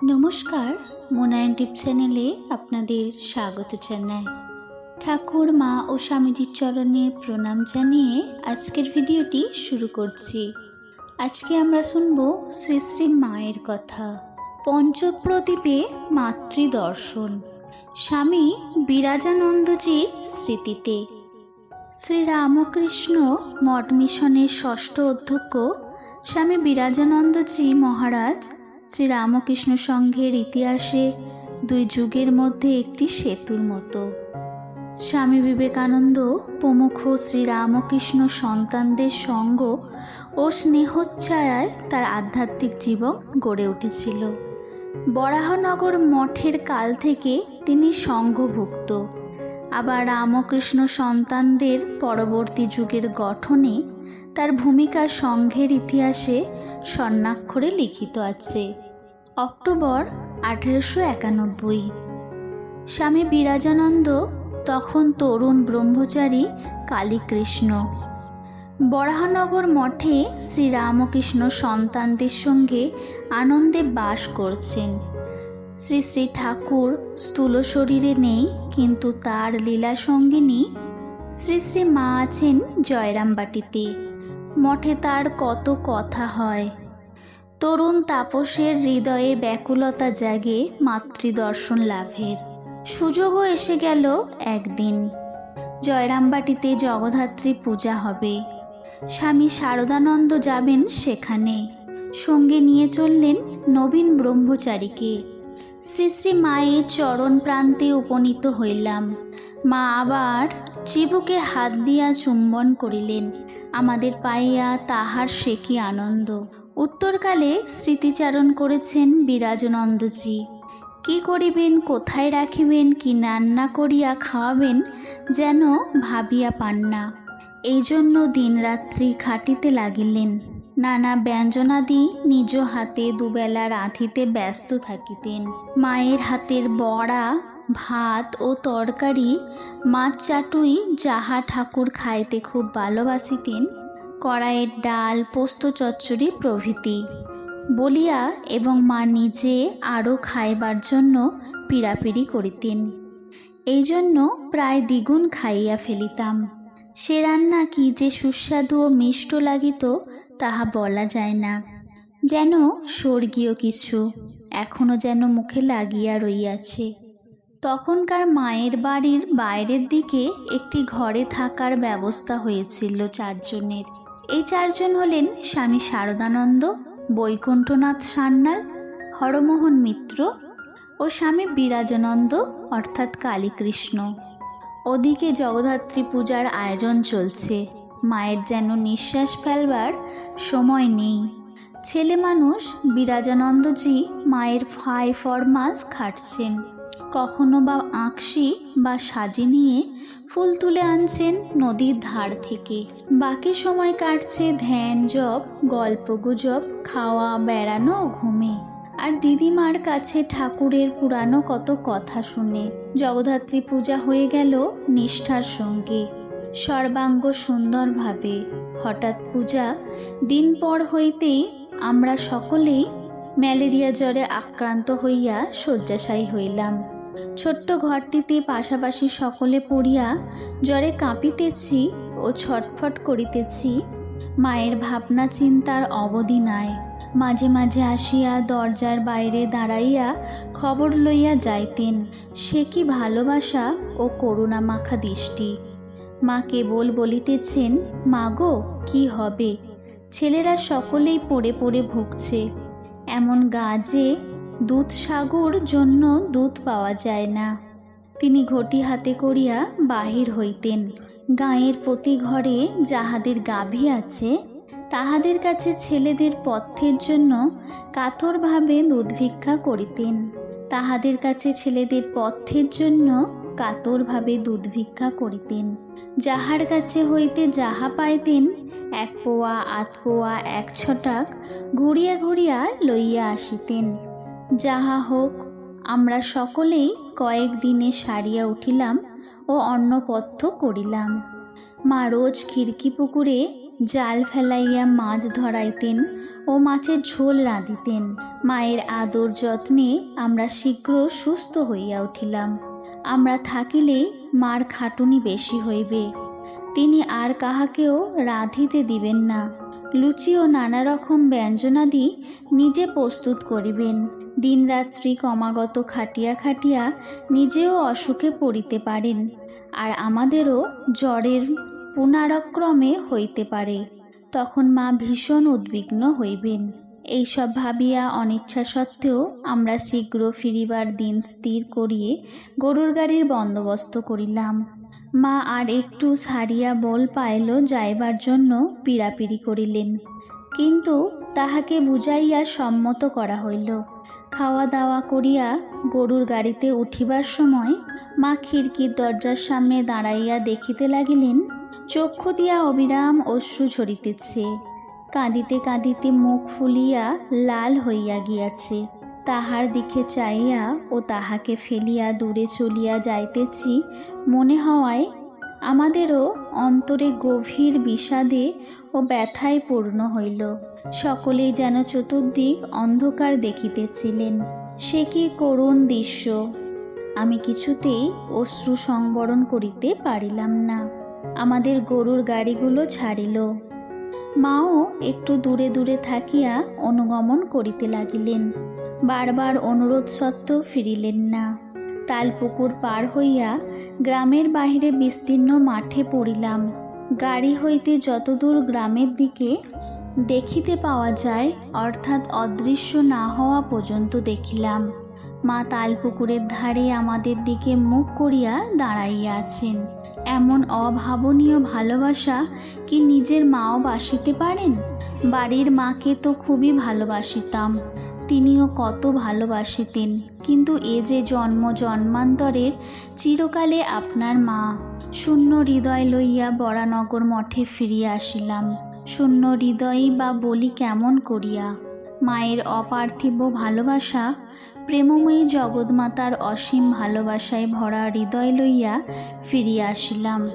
নমস্কার, মোনায়ন টিপ চ্যানেলে আপনাদের স্বাগত জানাই। ঠাকুর, মা ও স্বামীজির চরণে প্রণাম জানিয়ে আজকের ভিডিওটি শুরু করছি। আজকে আমরা শুনব শ্রী শ্রী মায়ের কথা। পঞ্চপ্রদীপে মাতৃদর্শন। স্বামী বিরাজানন্দজির স্মৃতিতে। শ্রী রামকৃষ্ণ মঠ মিশনের ষষ্ঠ অধ্যক্ষ স্বামী বিরাজানন্দজি মহারাজ শ্রী রামকৃষ্ণ সংঘের ইতিহাসে দুই যুগের মধ্যে একটি সেতুর মতো। স্বামী বিবেকানন্দ প্রমুখ শ্রী রামকৃষ্ণ সন্তানদের সঙ্গ ও স্নেহচ্ছায়ায় তার আধ্যাত্মিক জীবন গড়ে উঠেছিল। বরাহনগর মঠের কাল থেকে তিনি সংঘভুক্ত আবার রামকৃষ্ণ সন্তানদের পরবর্তী যুগের গঠনে তার ভূমিকা সংঘের ইতিহাসে স্বর্ণাক্ষরে লিখিত আছে। অক্টোবর আঠেরোশো একানব্বই। স্বামী বিরাজানন্দ, তখন তরুণ ব্রহ্মচারী কালীকৃষ্ণ। বরাহনগর মঠে শ্রীরামকৃষ্ণ সন্তানদের সঙ্গে আনন্দে বাস করছেন। শ্রী শ্রী ঠাকুর স্থূল শরীরে নেই, কিন্তু তার লীলা সঙ্গিনী শ্রী শ্রী মা আছেন জয়রামবাটিতে। মঠে তার কত কথা হয়। তরুণ তাপসের হৃদয়ে ব্যাকুলতা জাগে মাতৃদর্শন লাভের। সুযোগও এসে গেল একদিন। জয়রামবাটিতে জগদ্ধাত্রী পূজা হবে। স্বামী শারদানন্দ যাবেন সেখানে। সঙ্গে নিয়ে চললেন নবীন ব্রহ্মচারীকে। শ্রী শ্রী মায়ের চরণ প্রান্তে উপনীত হইলাম। মা আবার চিবুকে হাত দিয়া চুম্বন করিলেন। আমাদের পাইয়া তাহার সে কি আনন্দ। উত্তরকালে স্মৃতিচারণ করেছেন বিরাজনন্দজি। কি করিবেন, কোথায় রাখিবেন, কি রান্না করিয়া খাওয়াবেন, যেন ভাবিয়া পান না। এই জন্য দিনরাত্রি খাটিতে লাগিলেন। নানা ব্যঞ্জনাদি নিজ হাতে দুবেলা রাঁধিতে ব্যস্ত থাকিতেন। মায়ের হাতের বড়া ভাত ও তরকারি মাছ চাটুই যাহা ঠাকুর খাইতে খুব ভালোবাসিতেন, কড়াইয়ের ডাল, পোস্ত চচ্চড়ি প্রভৃতি বলিয়া এবং মা নিজে আরও খাইবার জন্য পীড়াপিড়ি করিতেন। এই জন্য প্রায় দ্বিগুণ খাইয়া ফেলিতাম। সে রান্না কি যে সুস্বাদু ও মিষ্ট লাগিত, তাহা বলা যায় না। যেন স্বর্গীয় কিছু এখনও যেন মুখে লাগিয়া রইয়াছে। তখনকার মায়ের বাড়ির বাইরের দিকে একটি ঘরে থাকার ব্যবস্থা হয়েছিল চারজনের। এই চারজন হলেন স্বামী শারদানন্দ, বৈকুণ্ঠনাথ সান্যাল, হরমোহন মিত্র ও স্বামী বিরাজনন্দ, অর্থাৎ কালীকৃষ্ণ। ওদিকে জগদ্ধাত্রী পূজার আয়োজন চলছে। মায়ের যেন নিঃশ্বাস ফেলবার সময় নেই। ছেলে মানুষ বিরাজানন্দজি মায়ের ফাই ফরমাস খাটছেন। কখনো বা আঁকশি বা সাজি নিয়ে ফুল তুলে আনছেন নদীর ধার থেকে। বাকি সময় কাটছে ধ্যান, জপ, গল্প গুজব, খাওয়া, বেড়ানো ঘুমে। আর দিদিমার কাছে ঠাকুরের পুরানো কত কথা শুনে। জগদ্ধাত্রী পূজা হয়ে গেল নিষ্ঠার সঙ্গে। সর্বাঙ্গ সুন্দরভাবে। হঠাৎ পূজা দিন পর হইতেই আমরা সকলেই ম্যালেরিয়া জ্বরে আক্রান্ত হইয়া শয্যাশায়ী হইলাম। ছোট্ট ঘরটিতে পাশাপাশি সকলে পড়িয়া জ্বরে কাঁপিতেছি ও ছটফট করিতেছি। মায়ের ভাবনা চিন্তার অবধি নাই। মাঝে মাঝে আসিয়া দরজার বাইরে দাঁড়াইয়া খবর লইয়া যাইতেন, সে কি ভালোবাসা ও করুণা মাখা দৃষ্টি। মা কেবল বলিতেছেন মাগো কি হবে? ছেলেরা সকলেই পড়ে পড়ে ভুগছে। এমন গাজে দুধ সাগর জন্য দুধ পাওয়া যায় না। তিনি ঘটি হাতে করিয়া বাহির হইতেন। গাঁয়ের প্রতি ঘরে যাহাদের গাভী আছে, তাহাদের কাছে ছেলেদের পথ্যের জন্য কাতরভাবে দুধ ভিক্ষা করিতেন। তাহাদের কাছে ছেলেদের পথ্যের জন্য কাতরভাবে দুধ ভিক্ষা করিতেন। যাহার কাছে হইতে যাহা পাইতেন, এক পোয়া, আধ পোয়া, এক ছটাক ঘুরিয়া ঘুরিয়া লইয়া আসিতেন। যাহা হোক, আমরা সকলেই কয়েক দিনে সারিয়া উঠিলাম ও অন্নপথ্য করিলাম। মা রোজ খিড়কি পুকুরে জাল ফেলাইয়া মাছ ধরাইতেন ও মাছের ঝোল রাঁধিতেন। মায়ের আদর যত্নে আমরা শীঘ্র সুস্থ হইয়া উঠিলাম। আমরা থাকিলেই মার খাটুনি বেশি হইবে। তিনি আর কাহাকেও রাঁধিতে দিবেন না। লুচি ও নানা রকম ব্যঞ্জনাদি নিজে প্রস্তুত করিবেন। দিনরাত্রি ক্রমাগত খাটিয়া খাটিয়া নিজেও অসুখে পড়িতে পারেন আর আমাদেরও জ্বরের পুনরাক্রমে হইতে পারে, তখন মা ভীষণ উদ্বিগ্ন হইবেন। এইসব ভাবিয়া অনিচ্ছা সত্ত্বেও আমরা শীঘ্র ফিরিবার দিন স্থির করিয়ে গরুর গাড়ির বন্দোবস্ত করিলাম। মা আর একটু সারিয়া বল পাইল যাইবার জন্য পীড়াপিড়ি করিলেন। কিন্তু তাহাকে বুঝাইয়া সম্মত করা হইল। খাওয়া দাওয়া করিয়া গরুর গাড়িতে উঠিবার সময় মা খিড়কির দরজার সামনে দাঁড়াইয়া দেখিতে লাগিলেন, চক্ষু দিয়া অবিরাম অশ্রু ঝরিতেছে। কাঁদিতে কাঁদিতে মুখ ফুলিয়া লাল হইয়া গিয়াছে। তাহার দিকে চাইয়া ও তাহাকে ফেলিয়া দূরে চলিয়া যাইতেছি, মনে হওয়ায় আমাদেরও অন্তরে গভীর বিষাদে ও ব্যথায় পূর্ণ হইল। সকলেই যেন চতুর্দিক অন্ধকার দেখিতেছিলেন। সে কি করুণ দৃশ্য। আমি কিছুতেই অশ্রু সংবরণ করিতে পারিলাম না। আমাদের গরুর গাড়িগুলো ছাড়িল। মাও একটু দূরে দূরে থাকিয়া অনুগমন করিতে লাগিলেন। বারবার অনুরোধ সত্ত্বেও ফিরিলেন না। তালপুকুর পার হইয়া গ্রামের বাহিরে বিস্তীর্ণ মাঠে পড়িলাম। গাড়ি হইতে যতদূর গ্রামের দিকে দেখিতে পাওয়া যায়, অর্থাৎ অদৃশ্য না হওয়া পর্যন্ত দেখিলাম। মা তালপুকুরের ধারে আমাদের দিকে মুখ করিয়া দাঁড়াইয়া আছেন। এমন অভাবনীয় ভালোবাসা কি নিজের মাও বাসিতে পারেন? বাড়ির মাকে তো খুবই ভালোবাসিতাম। তিনিও কত ভালোবাসিতেন। কিন্তু এ যে জন্ম জন্মান্তরের চিরকালে আপনার মা, শূন্য হৃদয় লইয়া বরানগর মঠে ফিরিয়া আসিলাম। শূন্য হৃদয়ই বা বলি কেমন করিয়া? মায়ের অপার্থিব ভালোবাসা, প্রেমময়ী জগৎমাতার অসীম ভালোবাসায় ভরা হৃদয় লইয়া ফিরিয়া আসিলাম।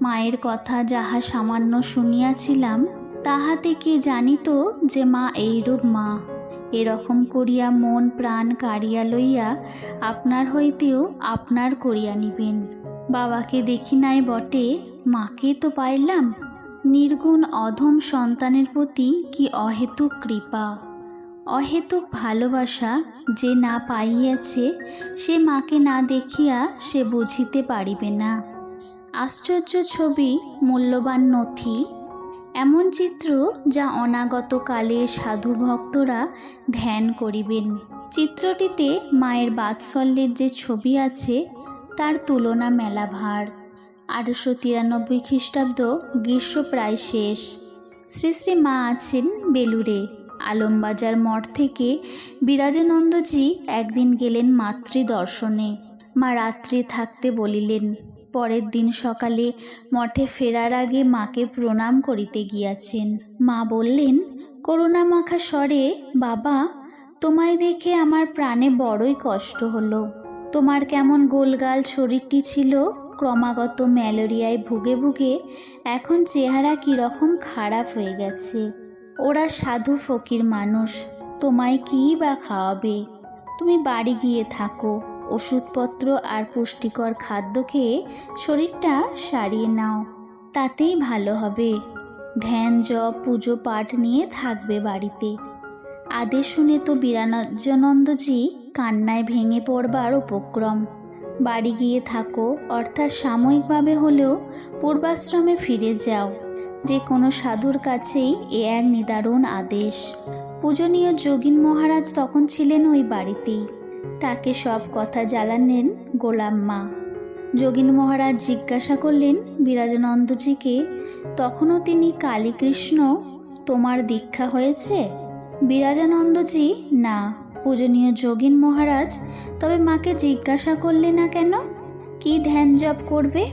মায়ের কথা যাহা সামান্য শুনিয়াছিলাম, তাহাতে কি জানিত যে মা এইরূপ মা? এরকম করিয়া মন প্রাণ কাড়িয়া লইয়া আপনার হইতেও আপনার করিয়া নিবেন। বাবাকে দেখি নাই বটে, মাকে তো পাইলাম। নির্গুণ অধম সন্তানের প্রতি কি অহেতুক কৃপা। অহেতুক ভালোবাসা যে না পাইয়াছে, সে মাকে না দেখিয়া সে বুঝিতে পারিবে না। আশ্চর্য ছবি, মূল্যবান নথি এমন চিত্র যা অনাগত কালে সাধু ভক্তরা ধ্যান করিবেন। চিত্রটিতে মায়ের বাৎসল্যের যে ছবি আছে, তার তুলনা মেলা ভার আঠারোশো তিরানব্বই খ্রিস্টাব্দ গ্রীষ্ম প্রায় শেষ। শ্রী শ্রী মা আছেন বেলুড়ে। আলমবাজার মঠ থেকে বিরাজানন্দজি একদিন গেলেন মাতৃ দর্শনে মা রাত্রি থাকতে বলিলেন পরের দিন সকালে মঠে ফেরার আগে মাকে প্রণাম করিতে গিয়াছেন। মা বললেন, করুণা মাখা স্বরে, বাবা, তোমায় দেখে আমার প্রাণে বড়ই কষ্ট হলো। তোমার কেমন গোলগাল শরীরটি ছিল, ক্রমাগত ম্যালেরিয়ায় ভুগে ভুগে এখন চেহারা কীরকম খারাপ হয়ে গেছে। ওরা সাধু ফকির মানুষ, তোমায় কী বা খাওয়াবে? তুমি বাড়ি গিয়ে থাকো। ওষুধপত্র আর পুষ্টিকর খাদ্য খেয়ে শরীরটা সারিয়ে নাও। তাতেই ভালো হবে। ধ্যান, জপ, পুজো, পাঠ নিয়ে থাকবে বাড়িতে। আদেশ শুনে তো বিরাজনন্দজি কান্নায় ভেঙে পড়বার উপক্রম। বাড়ি গিয়ে থাকো, অর্থাৎ সাময়িকভাবে হলেও পূর্বাশ্রমে ফিরে যাও। যে কোনো সাধুর কাছেই এ এক নিদারুণ আদেশ। পূজনীয় যোগিন মহারাজ তখন ছিলেন ওই বাড়িতেই। তাকে সব কথা জ্বালালেন গোলাম মা। যোগিন মহারাজ জিজ্ঞাসা করলেন, বিরাজানন্দজিকে, তখনও তিনি কালীকৃষ্ণ, তোমার দীক্ষা হয়েছে? বিরাজানন্দজি, না। পূজনীয় যোগিন মহারাজ, তবে মাকে জিজ্ঞাসা করলে না কেন? কি ধ্যান জপ করবে?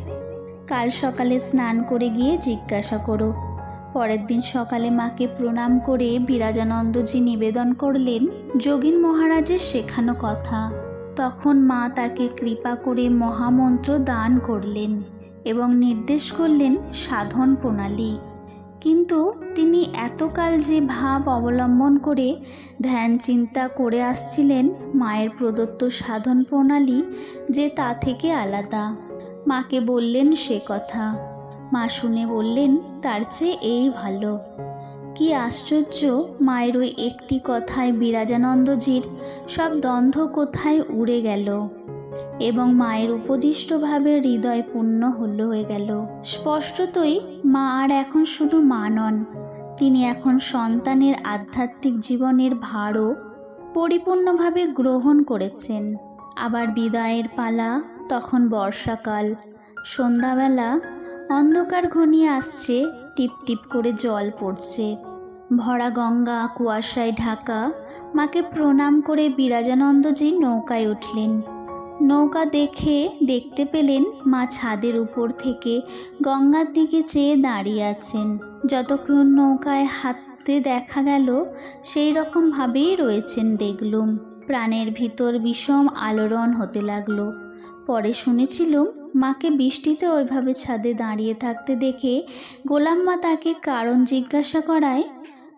কাল সকালে স্নান করে গিয়ে জিজ্ঞাসা করো। পরের দিন সকালে মাকে প্রণাম করে বিরাজানন্দজি নিবেদন করলেন, যোগিন মহারাজের শেখানো কথা। তখন মা তাকে কৃপা করে মহামন্ত্র দান করলেন এবং নির্দেশ করলেন সাধন প্রণালী। কিন্তু তিনি এতকাল যে ভাব অবলম্বন করে ধ্যান চিন্তা করে আসছিলেন, মায়ের প্রদত্ত সাধন প্রণালী যে তা থেকে আলাদা। মাকে বললেন সে কথা। মা শুনে বললেন, তার চেয়ে এই ভালো। কি আশ্চর্য, মায়ের ওই একটি কথায় বিরাজানন্দজির সব দ্বন্দ্ব কোথায় উড়ে গেল এবং মায়ের উপদিষ্টভাবে হৃদয় পূর্ণ হল হয়ে গেল। স্পষ্টতই মা আর এখন শুধু মা নন, তিনি এখন সন্তানের আধ্যাত্মিক জীবনের ভারও পরিপূর্ণভাবে গ্রহণ করেছেন। আবার বিদায়ের পালা, তখন বর্ষাকাল, সন্ধ্যাবেলা অন্ধকার ঘনিয়ে আসছে, টিপ টিপ করে জল পড়ছে। ভরা গঙ্গা, কুয়াশায় ঢাকা, মাকে প্রণাম করে বিরাজানন্দজি নৌকায় উঠলেন। নৌকা দেখে, দেখতে পেলেন মা ছাদের উপর থেকে গঙ্গার দিকে চেয়ে দাঁড়িয়ে আছেন। যতক্ষণ নৌকায় হাতে দেখা গেল, সেই রকমভাবেই রয়েছেন দেখলুম। প্রাণের ভিতর বিষম আলোড়ন হতে লাগল। পরে শুনেছিলুম, মাকে বৃষ্টিতে ওইভাবে ছাদে দাঁড়িয়ে থাকতে দেখে গোলাম্মা তাকে কারণ জিজ্ঞাসা করায়,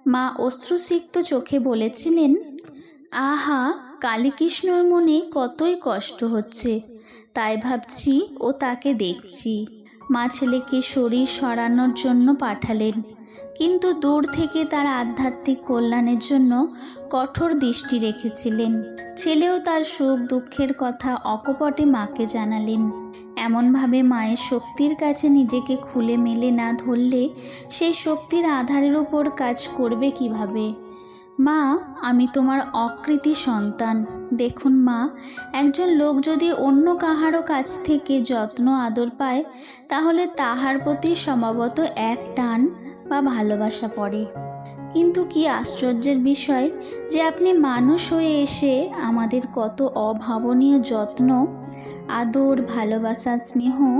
মা অশ্রুসিক্ত চোখে বলেছিলেন, আহা, কালীকৃষ্ণর মনে কতই কষ্ট হচ্ছে, তাই ভাবছি ও তাকে দেখছি। মা ছেলেকে শরীর সরানোর জন্য পাঠালেন। কিন্তু দূর থেকে তার আধ্যাত্মিক কল্যাণের জন্য কঠোর দৃষ্টি রেখেছিলেন। ছেলেও তার সুখ দুঃখের কথা অকপটে মাকে জানালেন। এমনভাবে মায়ের শক্তির কাছে নিজেকে খুলে মেলে না ধরলে সেই শক্তির আধারের উপর কাজ করবে কীভাবে? মা, আমি তোমার অকৃতি সন্তান। দেখুন মা, একজন লোক যদি অন্য কাহারও কাছ থেকে যত্ন আদর পায়, তাহলে তাহার প্রতি সম্ভবত এক টান বা ভালোবাসা পড়ে। কিন্তু কি আশ্চর্যের বিষয় যে আপনি মানুষ হয়ে এসে আমাদের কত অভাবনীয় যত্ন, আদর, ভালোবাসা, স্নেহ,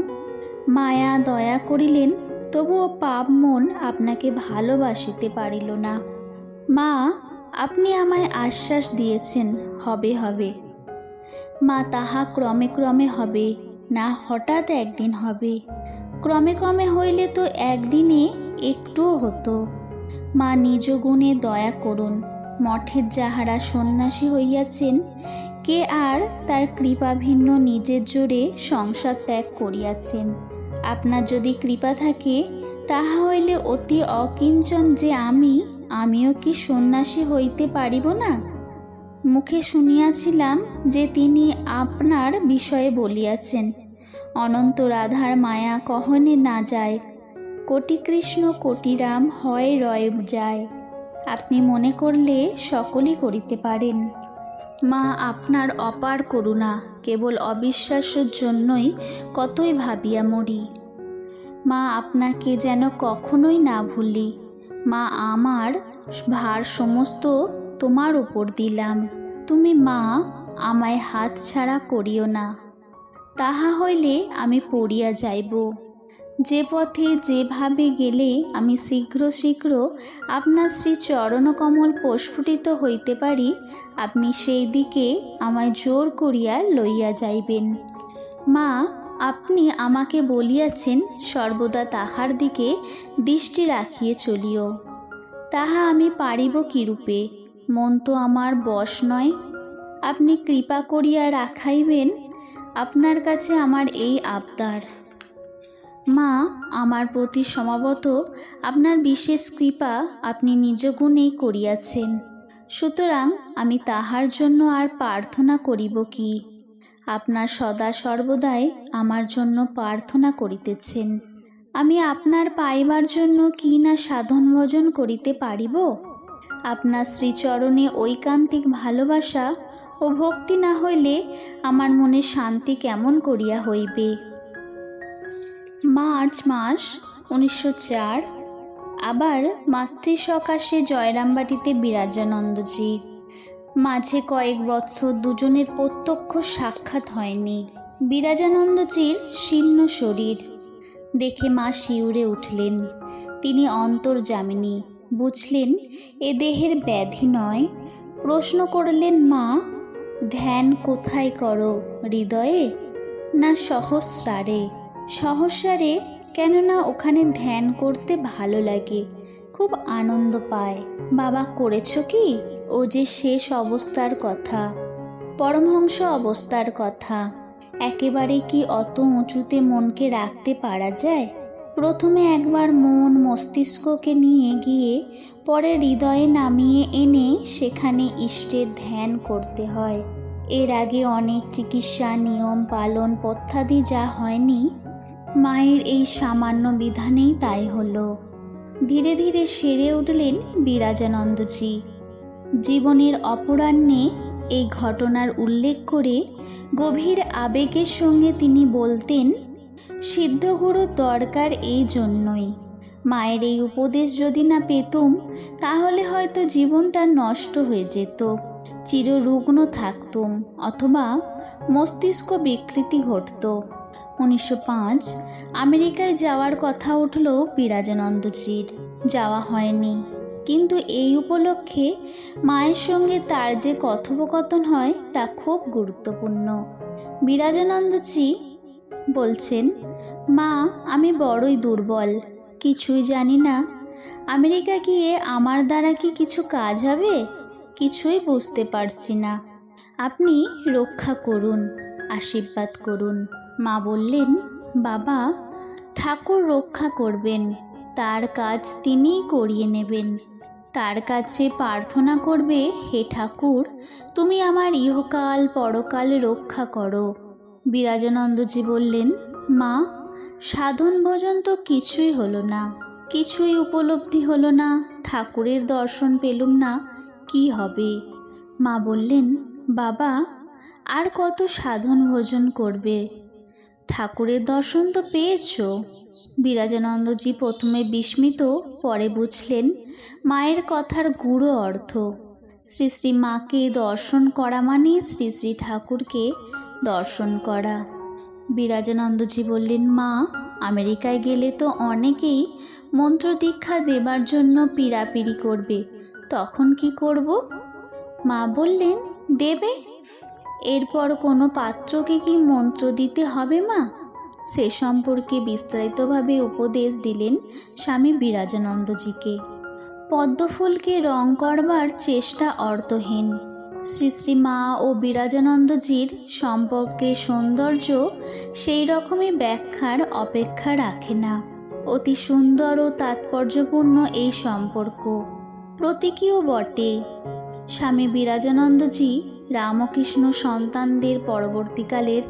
মায়া, দয়া করিলেন, তবুও পাপ মন আপনাকে ভালোবাসিতে পারিল না। মা, আপনি আমায় আশ্বাস দিয়েছেন, হবে হবে। মা, তাহা ক্রমে ক্রমে হবে, না হঠাৎ একদিন হবে। ক্রমে ক্রমে হইলে তো একদিনে একটুও হতো। মা নিজ গুণে দয়া করুন। মঠের যাহারা সন্ন্যাসী হইয়াছেন, কে আর তার কৃপা ভিন্ন নিজের জোরে সংসার ত্যাগ করিয়াছেন? আপনার যদি কৃপা থাকে, তাহা হইলে অতি অকিঞ্চন যে আমি, আমিও কি সন্ন্যাসী হইতে পারিব না? মুখে শুনিয়াছিলাম যে তিনি আপনার বিষয়ে বলিয়াছেন অনন্ত রাধার মায়া কহনে না যায়। কোটি কৃষ্ণ কোটি রাম হয় রয় যায়। আপনি মনে করলে সকলই করিতে পারেন। মা, আপনার অপার করুণা কেবল অবিশ্বাসের জন্যই কতই ভাবিয়া মরি। মা, আপনাকে যেন কখনোই না ভুলি। মা, আমার ভার সমস্ত তোমার উপর দিলাম। তুমি মা, আমায় হাত ছাড়া করিও না। তাহা হইলে আমি পড়িয়া যাইব। যে পথে যেভাবে গেলে আমি শীঘ্র শীঘ্র আপনার শ্রী চরণকমল প্রস্ফুটিত হইতে পারি, আপনি সেই দিকে আমায় জোর করিয়া লইয়া যাইবেন। মা, আপনি আমাকে বলিয়াছেন সর্বদা তাহার দিকে দৃষ্টি রাখিয়ে চলিও। তাহা আমি পারিব কিরূপে? মন তো আমার বশ নয়। আপনি কৃপা করিয়া রাখাইবেন, আপনার কাছে আমার এই আবদার। মা, আমার প্রতি সমাবত আপনার বিশেষ কৃপা আপনি নিজ গুণেই করিয়াছেন। সুতরাং আমি তাহার জন্য আর প্রার্থনা করিব কি? আপনার সদা সর্বদাই আমার জন্য প্রার্থনা করিতেছেন। আমি আপনার পাইবার জন্য কি না সাধন ভজন করিতে পারিব? আপনার শ্রীচরণে ঐকান্তিক ভালোবাসা ও ভক্তি না হইলে আমার মনে শান্তি কেমন করিয়া হইবে? মার্চ মাস উনিশশো চার, আবার মাতৃ সকাশে জয়রামবাটিতে বিরাজানন্দজি। মাঝে কয়েক বৎসর দুজনের প্রত্যক্ষ সাক্ষাৎ হয়নি। বিরাজানন্দজির শীর্ণ শরীর দেখে মা শিউরে উঠলেন। তিনি অন্তর অন্তর্জামিনী বুঝলেন, এ দেহের ব্যাধি নয়। প্রশ্ন করলেন মা, ধ্যান কোথায় করো, হৃদয়ে না সহস্রারে? সহস্রারে কেননা ওখানে ধ্যান করতে ভালো লাগে, খুব আনন্দ পায়। বাবা, করেছ কি? ও যে শেষ অবস্থার কথা, পরমহংস অবস্থার কথা। একেবারে কি অত উঁচুতে মনকে রাখতে পারা যায়? প্রথমে একবার মন মস্তিষ্ককে নিয়ে গিয়ে পরে হৃদয়ে নামিয়ে এনে সেখানে ইষ্টের ধ্যান করতে হয়। এর আগে অনেক চিকিৎসা, নিয়ম পালন, পথ্যাদি যা হয়নি মায়ের এই সামান্য বিধানেই তাই হলো। ধীরে ধীরে সেরে উঠলেন বিরাজানন্দজি। জীবনের অপরাহ্নে এই ঘটনার উল্লেখ করে গভীর আবেগের সঙ্গে তিনি বলতেন সিদ্ধগুরুর দরকার এই জন্যই। মায়ের এই উপদেশ যদি না পেতুম, তাহলে হয়তো জীবনটা নষ্ট হয়ে যেত। চিররুগ্ন থাকতুম, অথবা মস্তিষ্ক বিকৃতি ঘটত। উনিশশো পাঁচ, আমেরিকায় যাওয়ার কথা উঠল বিরাজানন্দজির যাওয়া হয়নি। কিন্তু এই উপলক্ষে মায়ের সঙ্গে তার যে কথোপকথন হয় তা খুব গুরুত্বপূর্ণ। বিরাজানন্দজি বলছেন, মা, আমি বড়ই দুর্বল। কিছুই জানি না। আমেরিকা গিয়ে আমার দ্বারা কি কিছু কাজ হবে? কিছুই বুঝতে পারছি না। আপনি রক্ষা করুন, আশীর্বাদ করুন। মা বললেন, বাবা, ঠাকুর রক্ষা করবেন, তার কাজ তিনিই করিয়ে নেবেন। তার কাছে প্রার্থনা করবে, হে ঠাকুর, তুমি আমার ইহকাল পরকাল রক্ষা করো। বিরাজানন্দজি বললেন, মা, সাধন ভোজন তো কিছুই হলো না, কিছুই উপলব্ধি হলো না, ঠাকুরের দর্শন পেলুম না, কি হবে? মা বললেন, বাবা, আর কত সাধন ভোজন করবে? ঠাকুরের দর্শন তো পেয়েছ? বিরাজানন্দজি প্রথমে বিস্মিত, পরে বুঝলেন, মায়ের কথার গূঢ় অর্থ। শ্রী শ্রী মাকে দর্শন করা মানে শ্রী শ্রী ঠাকুরকে দর্শন করা। বিরাজানন্দজি বললেন, মা, আমেরিকায় গেলে তো অনেকেই মন্ত্র দীক্ষা দেবার জন্য পিড়াপিড়ি করবে, তখন কি করব? মা বললেন, দেবে। এরপর কোনো পাত্রকে কি মন্ত্র দিতে হবে মা? সে সম্পর্কে বিস্তারিতভাবে উপদেশ দিলেন স্বামী বিরাজানন্দজিকে। পদ্মফুলকে রং করবার চেষ্টা অর্থহীন। শ্রী শ্রী মা ও বিরাজানন্দজির সম্পর্কে সৌন্দর্য সেই রকমই ব্যাখ্যার অপেক্ষা রাখে না। অতি সুন্দর ও তাৎপর্যপূর্ণ এই সম্পর্ক। প্রতীকীয় বটে। স্বামী বিরাজানন্দজি রামকৃষ্ণ সন্তানদের পরবর্তীকালের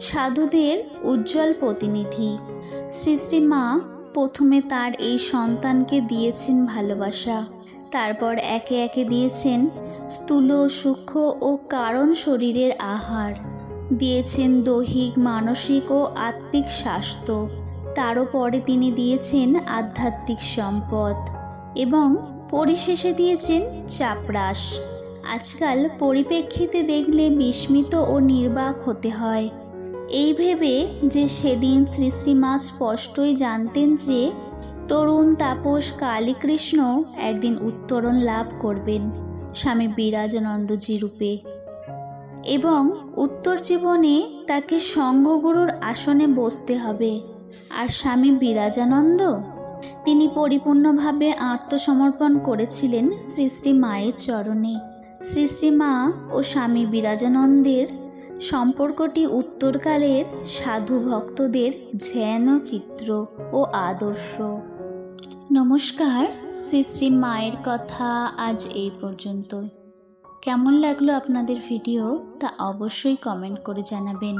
সাধুদের উজ্জ্বল প্রতিনিধি। শ্রী শ্রী মা প্রথমে তার এই সন্তানকে দিয়েছেন ভালোবাসা। তারপর একে একে দিয়েছেন স্থূল, সূক্ষ্ম ও কারণ শরীরের আহার। দিয়েছেন দৈহিক, মানসিক ও আত্মিক স্বাস্থ্য। তারও পরে তিনি দিয়েছেন আধ্যাত্মিক সম্পদ এবং পরিশেষে দিয়েছেন চাপরাস আজকাল পরিপ্রেক্ষিতে দেখলে বিস্মিত ও নির্বাক হতে হয়। এই ভেবে যে সেদিন শ্রী শ্রীমা স্পষ্টই জানতেন যে তরুণ তাপস কালীকৃষ্ণ একদিন উত্তরণ লাভ করবেন স্বামী বিরাজানন্দজি রূপে এবং উত্তর জীবনে তাকে সঙ্গগুরুর আসনে বসতে হবে। আর স্বামী বিরাজানন্দ? তিনি পরিপূর্ণভাবে আত্মসমর্পণ করেছিলেন শ্রী শ্রী মায়ের চরণে। শ্রী শ্রী মা ও স্বামী বিরাজানন্দের সম্পর্কটি উত্তরকালের সাধু ভক্তদের ধ্যান চিত্র ও আদর্শ। নমস্কার শ্রী শ্রী মায়ের কথা আজ এই পর্যন্ত কেমন লাগল আপনাদের ভিডিও তা অবশ্যই কমেন্ট করে জানাবেন।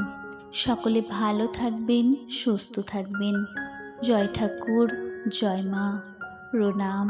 সকলে ভালো থাকবেন, সুস্থ থাকবেন। জয় ঠাকুর, জয় মা। প্রণাম।